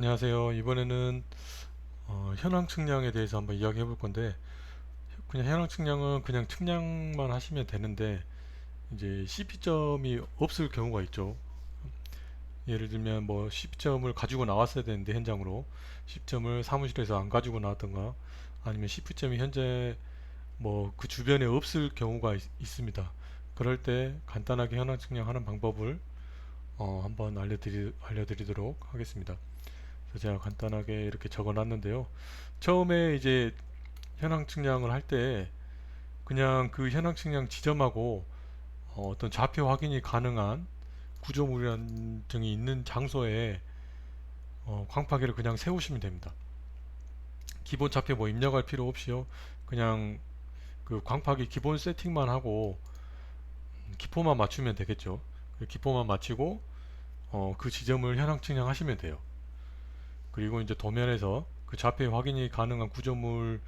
안녕하세요. 이번에는 어, 현황 측량에 대해서 한번 이야기해 볼 건데 그냥 현황 측량은 그냥 측량만 하시면 되는데 이제 CP점이 없을 경우가 있죠. 예를 들면 뭐 CP점을 가지고 나왔어야 되는데 현장으로 CP점을 사무실에서 안 가지고 나왔던가 아니면 CP점이 현재 뭐 그 주변에 없을 경우가 있, 습니다 그럴 때 간단하게 현황 측량하는 방법을 어, 한번 알려드리, 알려드리도록 하겠습니다. 제가 간단하게 이렇게 적어 놨는데요. 처음에 이제 현황 측량을 할 때 그냥 그 현황 측량 지점하고 어, 떤 좌표 확인이 가능한 구조물 등이 있는 장소에 어, 광파기를 그냥 세우시면 됩니다. 기본 좌표 뭐 입력할 필요 없이요. 그냥 그 광파기 기본 세팅만 하고 기포만 맞추면 되겠죠. 그 기포만 맞추고 어, 그 지점을 현황 측량하시면 돼요. 그리고 이제 도면에서 그 좌표 확인이 가능한 구조물이나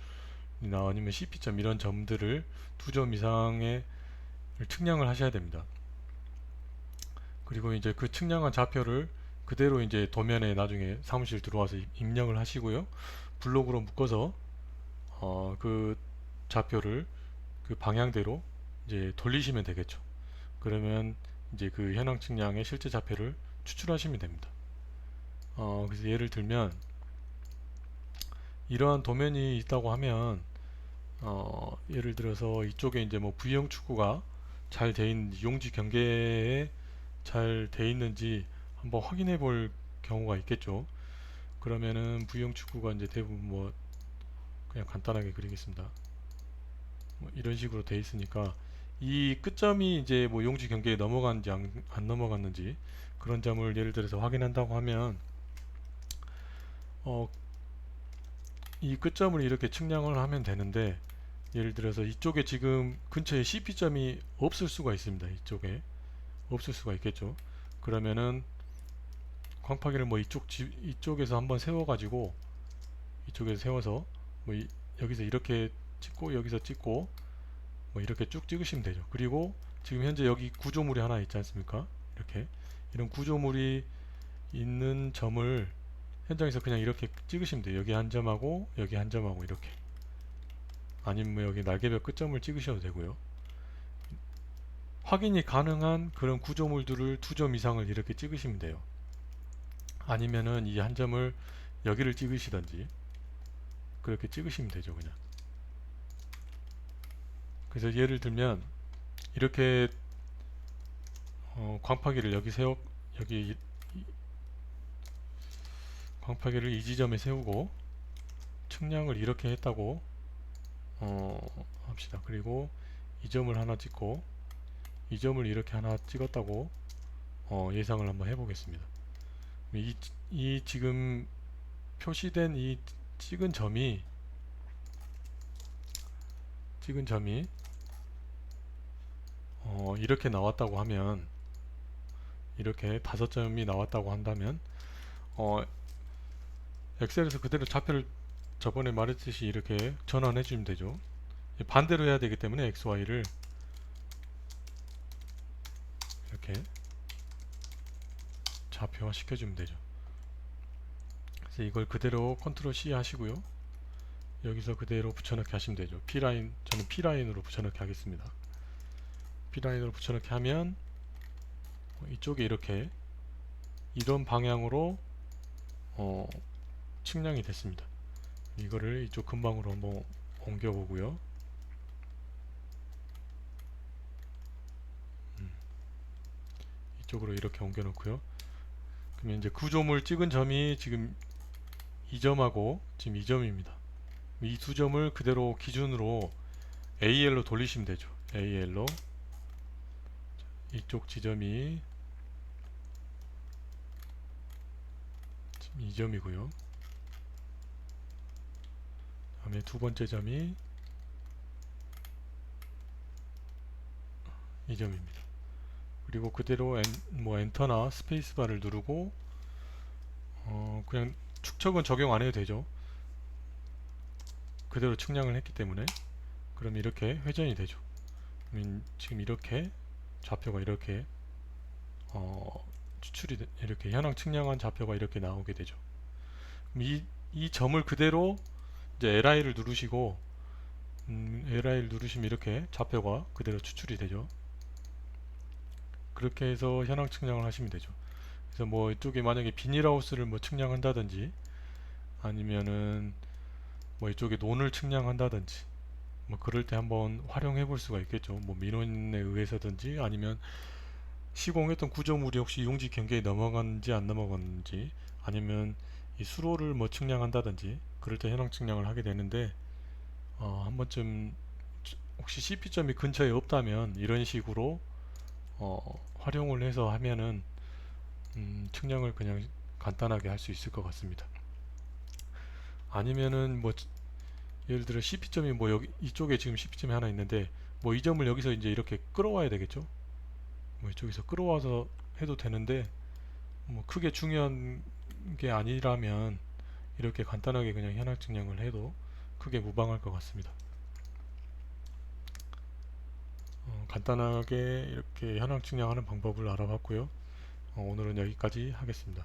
아니면 CP점 이런 점들을 두 점 이상의 측량을 하셔야 됩니다. 그리고 이제 그 측량한 좌표를 그대로 이제 도면에 나중에 사무실 들어와서 입력을 하시고요. 블록으로 묶어서 어, 그 좌표를 그 방향대로 이제 돌리시면 되겠죠. 그러면 이제 그 현황 측량의 실제 좌표를 추출하시면 됩니다. 어, 그래서 예를 들면 이러한 도면이 있다고 하면 어, 예를 들어서 이쪽에 이제 뭐 V형 축구가 잘 돼 있는지 용지 경계에 잘 돼 있는지 한번 확인해 볼 경우가 있겠죠. 그러면은 V형 축구가 이제 대부분 뭐 그냥 간단하게 그리겠습니다. 뭐 이런 식으로 돼 있으니까 이 끝점이 이제 뭐 용지 경계에 넘어갔는지 안, 안 넘어갔는지 그런 점을 예를 들어서 확인한다고 하면 어, 이 끝점을 이렇게 측량을 하면 되는데 예를 들어서 이쪽에 지금 근처에 CP점이 없을 수가 있습니다. 이쪽에 없을 수가 있겠죠. 그러면은 광파기를 뭐 이쪽 지, 이쪽에서 한번 세워 가지고 이쪽에서 세워서 뭐 이, 여기서 이렇게 찍고 여기서 찍고 뭐 이렇게 쭉 찍으시면 되죠. 그리고 지금 현재 여기 구조물이 하나 있지 않습니까? 이렇게 이런 구조물이 있는 점을 현장에서 그냥 이렇게 찍으시면 돼요. 여기 한 점하고 여기 한 점하고 이렇게 아니면 뭐 여기 날개별 끝점을 찍으셔도 되고요. 확인이 가능한 그런 구조물들을 두 점 이상을 이렇게 찍으시면 돼요. 아니면은 이 한 점을 여기를 찍으시던지 그렇게 찍으시면 되죠 그냥 그래서 예를 들면 이렇게 어, 광파기를 여기 세워 여기 광파기를 이 지점에 세우고 측량을 이렇게 했다고 어, 합시다. 그리고 이 점을 하나 찍고 이 점을 이렇게 하나 찍었다고 어, 예상을 한번 해보겠습니다. 이, 이 지금 표시된 이 찍은 점이 찍은 점이 어, 이렇게 나왔다고 하면 이렇게 다섯 점이 나왔다고 한다면 어, 엑셀에서 그대로 좌표를 저번에 말했듯이 이렇게 전환해 주면 되죠. 반대로 해야 되기 때문에 XY를 이렇게 좌표화 시켜주면 되죠. 그래서 이걸 그대로 컨트롤 C 하시고요. 여기서 그대로 붙여넣기 하시면 되죠. P라인 저는 P라인으로 붙여넣기 하겠습니다. P라인으로 붙여넣기 하면 이쪽에 이렇게 이런 방향으로 어, 측량이 됐습니다. 이거를 이쪽 근방으로 한번 옮겨 보고요. 음. 이쪽으로 이렇게 옮겨 놓고요. 그러면 이제 구조물 찍은 점이 지금 이 점하고 지금 이 점입니다. 이 두 점을 그대로 기준으로 AL로 돌리시면 되죠. AL로 이쪽 지점이 지금 이 점이고요. 다음에 두 번째 점이 이 점입니다. 그리고 그대로 엔, 뭐 엔터나 스페이스바를 누르고 어 그냥 축척은 적용 안 해도 되죠. 그대로 측량을 했기 때문에 그럼 이렇게 회전이 되죠. 지금 이렇게 좌표가 이렇게 어 추출이 되, 이렇게 현황 측량한 좌표가 이렇게 나오게 되죠. 이, 이 점을 그대로 이제 LI를 누르시고 음, LI를 누르시면 이렇게 좌표가 그대로 추출이 되죠. 그렇게 해서 현황 측량을 하시면 되죠. 그래서 뭐 이쪽에 만약에 비닐하우스를 뭐 측량한다든지 아니면은 뭐 이쪽에 논을 측량한다든지 뭐 그럴 때 한번 활용해 볼 수가 있겠죠. 뭐 민원에 의해서든지 아니면 시공했던 구조물이 혹시 용지 경계에 넘어갔는지 안 넘어갔는지 아니면 이 수로를 뭐 측량한다든지 그럴 때 현황 측량을 하게 되는데 어, 한 번쯤 혹시 CP점이 근처에 없다면 이런 식으로 어, 활용을 해서 하면은 음, 측량을 그냥 간단하게 할 수 있을 것 같습니다. 아니면은 뭐 예를 들어 CP점이 뭐 여기 이쪽에 지금 CP점이 하나 있는데 뭐 이 점을 여기서 이제 이렇게 끌어와야 되겠죠. 뭐 이쪽에서 끌어와서 해도 되는데 뭐 크게 중요한 게 아니라면 이렇게 간단하게 그냥 현황 측량을 해도 크게 무방할 것 같습니다. 어, 간단하게 이렇게 현황 측량하는 방법을 알아봤고요. 어, 오늘은 여기까지 하겠습니다.